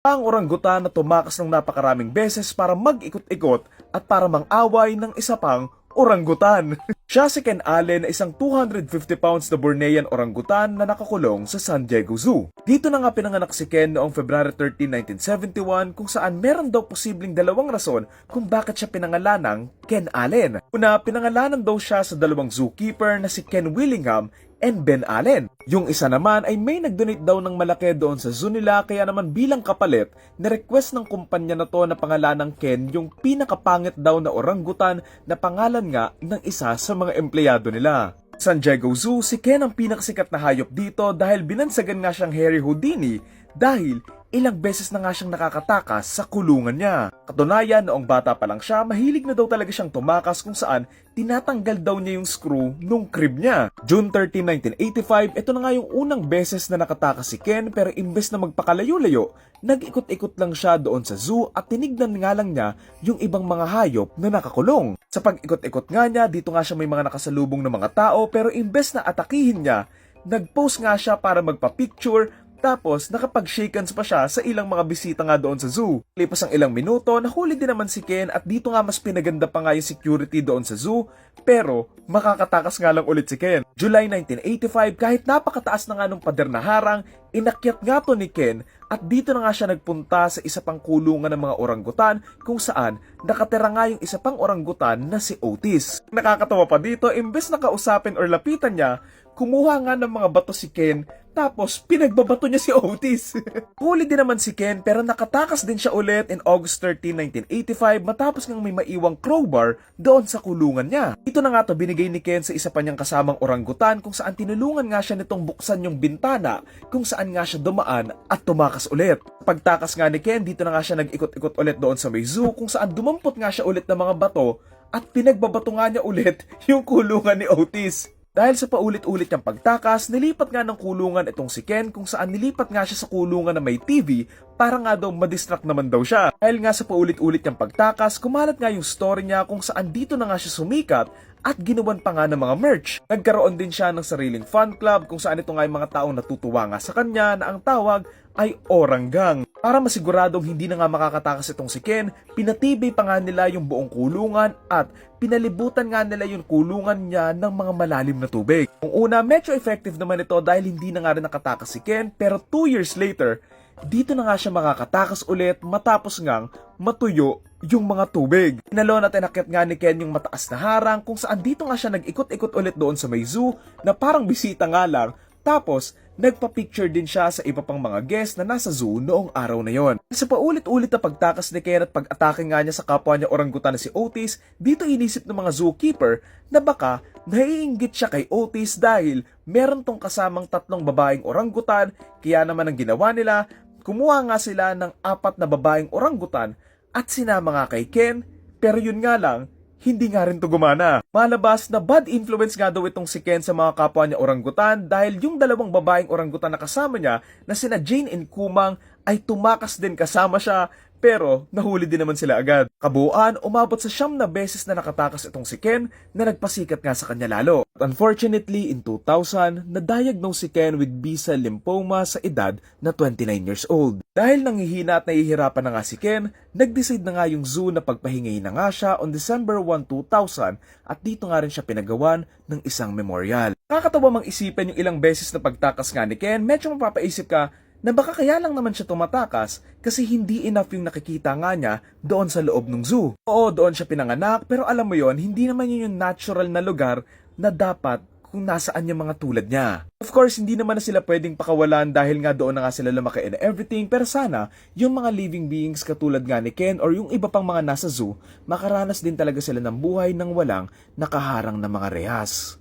Ang orangutan na tumakas ng napakaraming beses para mag-ikot-ikot at para mang-away ng isa pang orangutan. Siya si Ken Allen na isang 250 pounds na Bornean orangutan na nakakulong sa San Diego Zoo. Dito na nga pinanganak si Ken noong February 13, 1971 kung saan meron daw posibleng dalawang rason kung bakit siya pinangalanang Ken Allen. Una, pinangalanan daw siya sa dalawang zookeeper na si Ken Willingham and Ben Allen. Yung isa naman ay may nag-donate daw ng malaki doon sa zoo nila kaya naman bilang kapalit, na-request ng kumpanya na to na pangalan ng Ken yung pinakapangit daw na orangutan na pangalan nga ng isa sa mga empleyado nila. San Diego Zoo, si Ken ang pinakasikat na hayop dito dahil binansagan nga siyang Harry Houdini dahil ilang beses na nga siyang nakakatakas sa kulungan niya. Katunayan, noong bata pa lang siya, mahilig na daw talaga siyang tumakas kung saan tinatanggal daw niya yung screw nung crib niya. June 13, 1985, ito na nga yung unang beses na nakatakas si Ken pero imbes na magpakalayo-layo, nag-ikot-ikot lang siya doon sa zoo at tinignan nga lang niya yung ibang mga hayop na nakakulong. Sa pag-ikot-ikot nga niya, dito nga siya may mga nakasalubong na mga tao pero imbes na atakihin niya, nag-post nga siya para magpa-picture tapos, nakapag-shake hands pa siya sa ilang mga bisita nga doon sa zoo. Lipas ang ilang minuto, nahuli din naman si Ken at dito nga mas pinaganda pa nga yung security doon sa zoo, pero makakatakas nga lang ulit si Ken. July 1985, kahit napakataas na nga nung pader na harang, inakyat nga to ni Ken at dito na nga siya nagpunta sa isa pang kulungan ng mga orangutan kung saan nakatira nga yung isa pang orangutan na si Otis. Nakakatawa pa dito, imbes na kausapin or lapitan niya, kumuha nga ng mga bato si Ken tapos pinagbabato niya si Otis. Huli din naman si Ken pero nakatakas din siya ulit in August 13, 1985 matapos ngang may maiwang crowbar doon sa kulungan niya. Ito na nga to binigay ni Ken sa isa pa niyang kasamang orangutan kung saan tinulungan nga siya nitong buksan yung bintana kung saan nga siya dumaan at tumakas ulit. Pagtakas nga ni Ken dito na nga siya nag-ikot-ikot ulit doon sa may zoo kung saan dumampot nga siya ulit ng mga bato at pinagbabato nga niya ulit yung kulungan ni Otis. Dahil sa paulit-ulit niyang pagtakas, nilipat nga ng kulungan itong si Ken kung saan nilipat nga siya sa kulungan na may TV para nga daw madistract naman daw siya. Dahil nga sa paulit-ulit niyang pagtakas, kumalat nga yung story niya kung saan dito na nga siya sumikat at ginawan pa nga ng mga merch. Nagkaroon din siya ng sariling fan club kung saan ito nga yung mga taong natutuwa nga sa kanya na ang tawag ay Oranggang. Para masiguradong hindi na nga makakatakas itong si Ken, pinatibay pa nga nila yung buong kulungan at pinalibutan nga nila yung kulungan niya ng mga malalim na tubig. Kung una, medyo effective naman ito dahil hindi na nga rin nakatakas si Ken pero 2 years later, dito na nga siya makakatakas ulit matapos ngang matuyo yung mga tubig. Inalon at inakyat nga ni Ken yung mataas na harang kung saan dito nga siya nag-ikot-ikot ulit doon sa may zoo na parang bisita nga lang tapos, nagpa-picture din siya sa iba pang mga guest na nasa zoo noong araw na yon. Sa paulit-ulit na pagtakas ni Ken at pag-atake nga niya sa kapwa niya orangutan na si Otis, dito inisip ng mga zookeeper na baka naiinggit siya kay Otis dahil meron tong kasamang tatlong babaeng orangutan, kaya naman ang ginawa nila, kumuha nga sila ng apat na babaeng orangutan at sinama nga kay Ken, pero yun nga lang, hindi nga rin to gumana. Malabas na bad influence nga daw itong si Ken sa mga kapwa niya orangutan dahil yung dalawang babaeng orangutan na kasama niya na sina Jane and Kumang ay tumakas din kasama siya pero nahuli din naman sila agad. Kabuuan, umabot sa siyam na beses na nakatakas itong si Ken na nagpasikat nga sa kanya lalo. Unfortunately, in 2000, na-diagnose si Ken with B-cell lymphoma sa edad na 29 years old. Dahil nanghihina at nahihirapan na nga si Ken, nag-decide na nga yung zoo na pagpahingayin na nga siya on December 1, 2000 at dito nga rin siya pinagawan ng isang memorial. Nakakatawa mang isipin yung ilang beses na pagtakas nga ni Ken, medyo mapapaisip ka na baka kaya lang naman siya tumatakas kasi hindi enough yung nakikita nga niya doon sa loob ng zoo. Oo, doon siya pinanganak pero alam mo yon hindi naman yun yung natural na lugar na dapat kung nasaan yung mga tulad niya. Of course, hindi naman na sila pwedeng pakawalan dahil nga doon na nga sila lumaki and everything, pero sana, yung mga living beings katulad nga ni Ken or yung iba pang mga nasa zoo, makaranas din talaga sila ng buhay ng walang nakaharang na mga rehas.